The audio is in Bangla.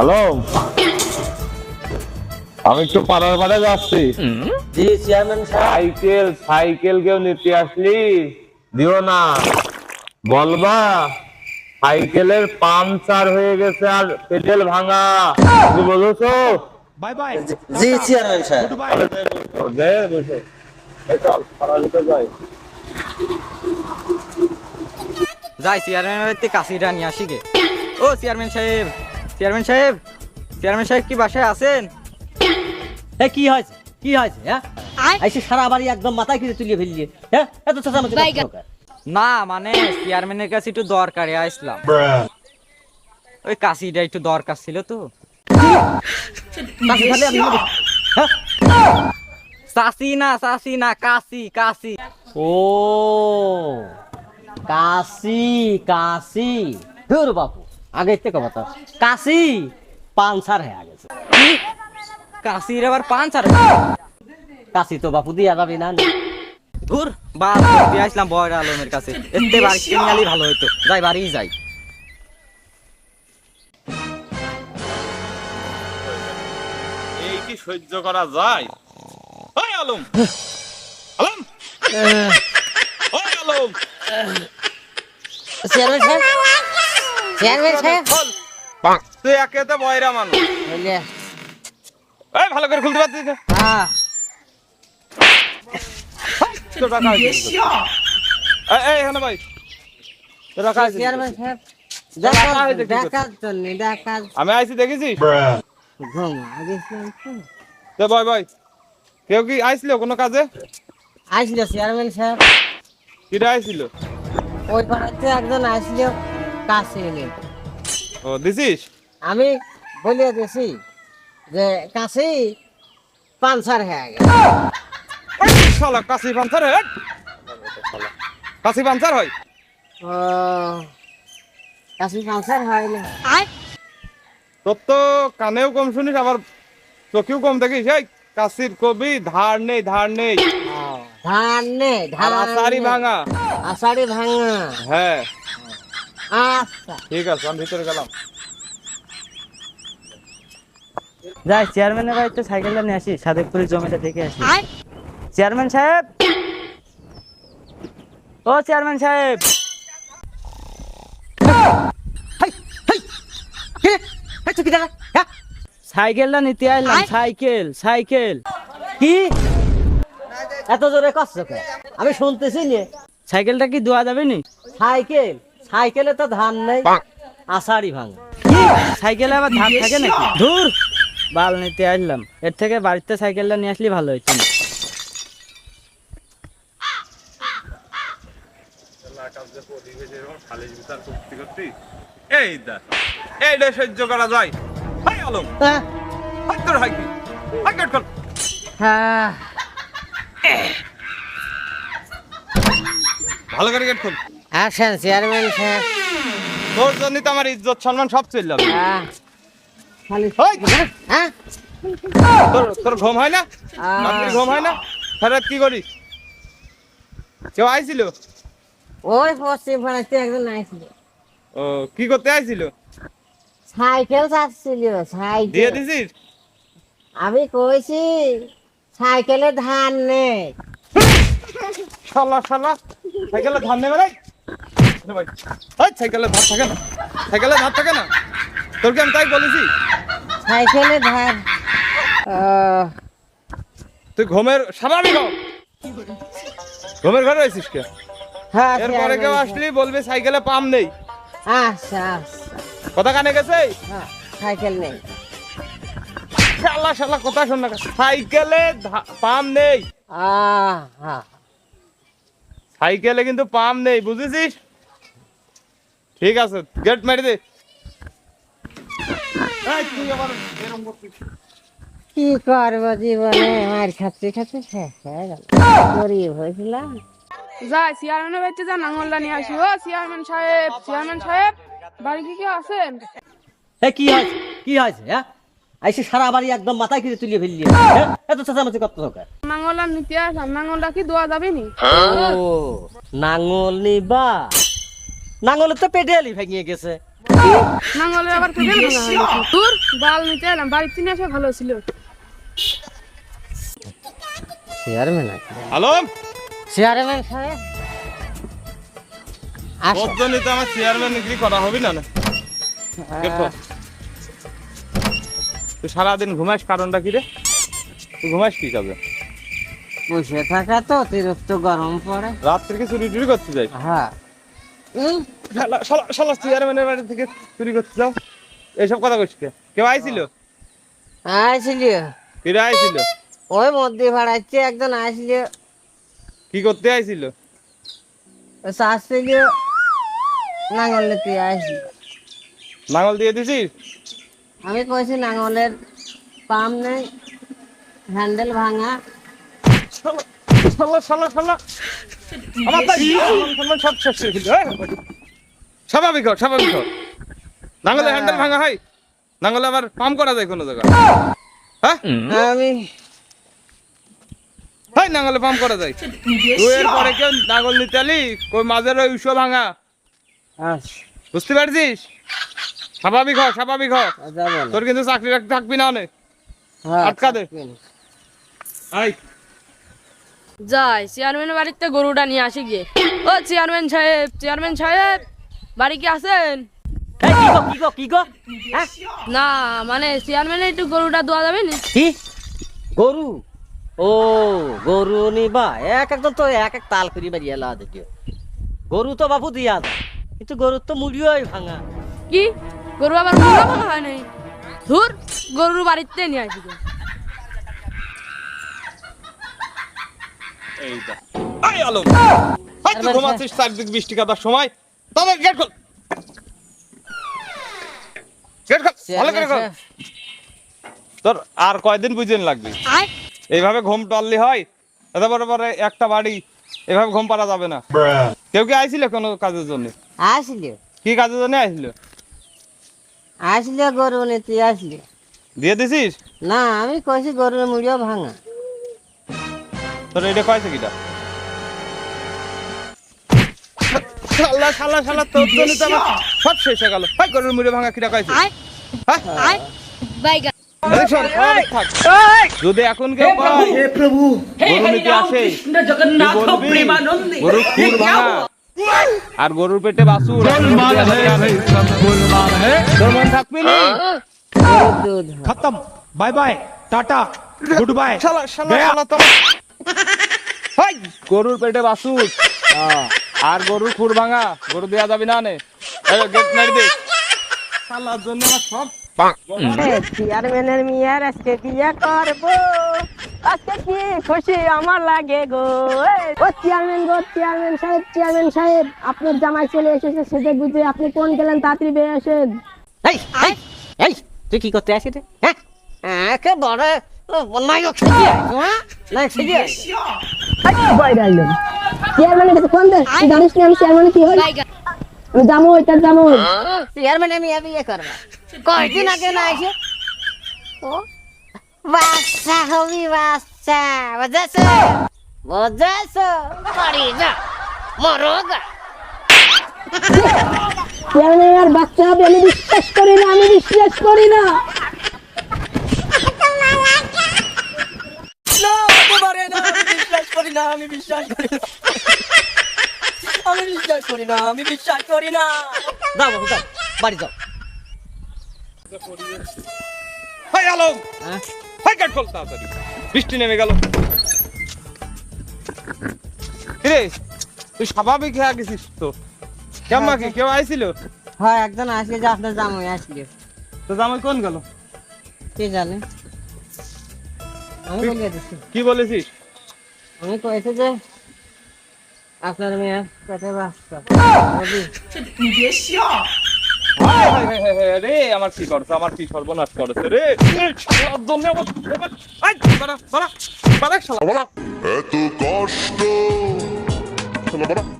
হ্যালো? আমি একটু পাড়ার পাড়ে যাচ্ছি। জি চেয়ারম্যান সাইকেল সাইকেল কেউ নিতে আসলি? দিও না। বলবা সাইকেলের পাংচার হয়ে গেছে আর পেডেল ভাঙা। তুমি বলেছ? জি চেয়ারম্যান সাহেব। দে বসে। চল পাড়ার যাই। যাই চেয়ারম্যান বাড়িতে কাশিটা নিয়ে আসি গে। ও চেয়ারম্যান সাহেব। চেয়ারম্যান সাহেব চেয়ারম্যান সাহেব কি বাসায় আছেন? এ কি হয়েছে? কি হয়েছে হ্যাঁ? আইসে সারা বাড়ি একদম মাথায় কিছু তুলিয়ে ফেললি হ্যাঁ? এত চেঁচামেচি না মানে চেয়ারম্যানের কাছে একটু দরকারে আসলাম। ওই কাশিটা একটু দরকার ছিল তো। হ্যাঁ? চাষি না চাষি না কাশি কাশি। ও কাশি কাশি। ধুর বাপু। আগে থেকে কথা কাশি পানসার হয়ে গেছে। কাশির আবার পাঁচ আর কাশি তো বাপু দিয়া যাবে না। ধুর দিয়ে আসলাম বয়রা আলমের কাছে। এতে বাড়ি ভালো হতো যাই বাড়ি যাই। এই কি সহ্য করা যায়? ওই আলম! আলম! ওই আলম! চেয়ারম্যান সাহেব চেয়ারম্যান সাহেব খোল তুই একেতে বয়রা মানুষ। বললে এই ভালো করে খুলতে পারছিস না? হ্যাঁ। এই, ভাই আছে। চেয়ারম্যান সাহেব আমি আইছি ঘুম আগেছিলাম তো। তো বয় বয়। কেউ কি আইছিল কোনো কাজে? আসলো চেয়ারম্যান সাহেব। কিরা আইছিল? ওই পাড়াতে একজন আসলো কাছে এনে ও দিছিস? আমি বলিয়ে দিছি যে কাছে পানসার হয়ে গেছে। শালা কাশি পাঞ্চার হয় কাশি পাঞ্চার হয়। ও কাছে পানসার হয় না। তোর তো কানেও কম শুনিস আবার চোখেও কম দেখিস। এই কাশির কবি ধার নেই ধার নেই। ও, ধান নে আর আষাঢ়ি ভাঙা। আষাঢ়ি ভাঙা। হ্যাঁ। আচ্ছা। ঠিক আছে আমি ভিতরে গেলাম। যাই চেয়ারম্যানের বাড়িতে সাইকেলটা নিয়ে আসি সাদেকপুরের জমিটা দেখে আসি। চেয়ারম্যান সাহেব! ও চেয়ারম্যান সাহেব! হ্যাঁ? সাইকেলটা নিতে আইলাম সাইকেল সাইকেল। কি? এত জোরে কষ্ট আমি শুনতেছি নে। সাইকেলটা কি দেওয়া যাবে নি? সাইকেল। সাইকেলে তো ধান নেই আষাঢ়ি ভাঙা। সাইকেলে আবার ধান থাকে নাকি? ধুর! বাল নিতে আসলাম। এর থেকে বাড়িতে সাইকেলটা নিয়ে আসলে ভালো হইতো না। এই দা এইটা সহ্য করা যায়। হাই আলম হ্যাঁ? হাই তোর হাই হাই কাট কর। হ্যাঁ। ভালো করে গেট খোল আসেন চেয়ারম্যান সাহেব তোর জন্য তো আমার ইজ্জত সম্মান সব চললাম হ্যাঁ! হ্যাঁ? তোর তোর ঘুম হয় না। ঘুম হয় না? ফেরত কি করিস কেউ আইছিল? ওই পশ্চিম পাড়াতে একজন আসছিল ও কি করতে আইছিল? সাইকেল চাচ্ছিল দিয়ে দিছিস? আমি কইছি সাইকেলে ধান নেই শালা শালা সাইকেলে ধান নেবে সাইকেলে ধার থাকে না। সাইকেলে ধার থাকে না। তোর কি আমি তাই বলেছি? সাইকেলে ধান তুই ঘুমের স্বাভাবিক ঘুমের ঘরে আছিস কে? হ্যাঁ এরপরে কেউ আসলি বলবে সাইকেলে পাম নেই। আচ্ছা আচ্ছা। কথা কানে গেছে? হ্যাঁ সাইকেল নেই। শালা শালা কথা শোন না সাইকেলে ধা- পাম নেই। আহ। হ্যাঁ সাইকেলে কিন্তু পাম নেই বুঝেছিস? ঠিক আছে গেট মেরে দে। কি করব জীবনে? মার খাচ্ছে খাচ্ছে শেষ হয়ে গেল। গরিব হয়েছিলাম যাই চেয়ারম্যানের বাড়িতে যা নাঙ্গলটা নিয়ে আসি ও চেয়ারম্যান সাহেব চেয়ারম্যান সাহেব বাড়ি কি কেউ আছেন? এ কি হয়েছে কি হয়েছে হ্যাঁ? আইসে সারা বাড়ি একদম মাথায় কিছু তুলিয়ে ফেললি। হ্যাঁ? এত চেঁচামেচি করতে দরকার নাঙ্গলটা নিতে আসলাম। নাঙ্গলটা কি দেওয়া যাবে নি? ও নাঙল নিবা। নাঙলের তো পেটেলি ভেঙে গেছে। নাঙ্গলের আবার হয়ে বাল নিতে এলাম বাড়ির এসে ভালো ছিল। চেয়ারম্যান চেয়ারম্যান সাহেব। আসো। নিতে আমার চেয়ারম্যান করা হবে না না? তুই সারাদিন ঘুমাস কারণটা কি রে? তুই ঘুমাস কি কাজে বসে থাকা তো অতিরিক্ত গরম পড়ে। রাত থেকে চুরি টুরি করতে যাই হ্যাঁ। শালা- চেয়ারম্যানের বাড়ি থেকে চুরি করতে যাও। এইসব কথা কইস কেউ আইছিল? আসলি কেরা আইছিল? ওই মধ্যে ভাড়াচ্ছে একজন কি করতে আইছিল? আসছিল নিতে দিয়ে দিছিস? আমি কইছি নাঙ্গলের পাম নেই হ্যান্ডেল ভাঙা। শালা শালা শালা শালা। আমার সম্মান সম্মান সব শেষ করে দিল স্বাভাবিক স্বাভাবিক নাঙ্গলে হ্যান্ডেল ভাঙা হয়? নাঙ্গলে আবার পাম্প করা যায় কোনো জায়গায়? হ্যাঁ? আমি হয় নাঙ্গলে পাম্প করা যায়। তুই পরে কেউ নাঙ্গল নিতে আলি কই মাঝের ওই উৎস ভাঙা। আচ্ছা বুঝতে পারছিস? স্বাভাবিক হ স্বাভাবিক হ। তোর কিন্তু চাকরি থাকবি না অনেক। হ্যাঁ, আটকা দে। যাই চেয়ারম্যানের বাড়িতে গরুটা নিয়ে আসি গিয়ে। ও চেয়ারম্যান সাহেব চেয়ারম্যান সাহেব বাড়ি কি আছেন? গো হ্যাঁ? না মানে একটু গরুটা দেওয়া যাবে না? কি? গরু? ও গরু নিবা। এক একজন তো এক এক তাল করি বাড়ি এলা দেখিও গরু তো বাবু দিয়া কিন্তু গরুর তো মুড়িওই ভাঙা। কি? গরু আবার ভাঙা ভাঙা হয় নাই? ধুর গরুর বাড়িতে নিয়ে আসি এই দা আই আলো হাই ঘুমাচ্ছিস চারদিক বৃষ্টি কাদার সময় তবে গেট খোল। গেট খোল ভালো করে খোল। তোর আর কয়দিন বুঝেন লাগবে? এইভাবে ঘুম টললি হয় বড় একটা বাড়ি এভাবে ঘুম পারা যাবে না। কেউ কি আইছিল কোনো কাজের জন্য? আসলে। কি কাজের জন্য আইছিল? আসলে গরু নিতে আসলে। দিয়ে দিছিস? না আমি কইছি গরুর মুড়িও ভাঙা। তোর এটা কয় কিটা তোর জন্য তো সব শেষ হয়ে গেল। গরুর মুড়ে ভাঙা কিটা হ্যাঁ? যদি এখন কেউ হে প্রভু। আসে ভাঙা। আর গরুর পেটে বাসু মন থাকবি খতম। Bye bye. Tata. Good bye. গরুর পেটে বাসুর। আর গরুর খুর ভাঙা গরু দেয়া যাবি না নে। গেট নাড়ি দে। শালার জন্য আমার সব চেয়ারম্যানের মিয়ার আজকে বিয়ে করব। আজকে কি খুশি আমার লাগে গো। ও চেয়ারম্যান গো চেয়ারম্যান সাহেব চেয়ারম্যান সাহেব আপনার জামাই চলে এসেছে সেজে বুঝে আপনি কোন গেলেন তাড়াতাড়ি বেয়ে আসেন এই তুই কি করতে আসিস রে? হ্যাঁ? একেবারে নায়ক সেজে আইছো, হ্যাঁ নায়ক সেজে আইছো। বাইরে আইলেন চেয়ারম্যানের কাছে ফোন দে। তুই জানিস না আমি চেয়ারম্যান কি হই? আমি যাব ওইটার যাব। চেয়ারম্যান আমি বিয়ে করবা। কয়দিন আগে না আইছে ও? বাচ্চা হবি বাচ্চা। বুঝেছ? বুঝেছ? করি যা মরোগা চেয়ারম্যান বাচ্চা হবে আমি বিশ্বাস করি না আমি বিশ্বাস করি না। যাও বাবু যাও বাড়ি যাও হাই আলম হ্যাঁ? হাই গেট খোল তাড়াতাড়ি বৃষ্টি নেমে গেল। কিরে তুই স্বাভাবিক হয়ে গেছিস তো? কেমন কি কেউ আইছিল? হ্যাঁ একজন আসলে যে আপনার জামাই আসলে তো জামাই কোন গেল? কে জানে? আমি বলিয়ে দিচ্ছি কি বলেছিস? আমি কয়েছে যে আপনার মেয়ে পেটে বাচ্চা। রে আমার কি করছে? আমার কি সর্বনাশ করেছে রে? এত কষ্ট।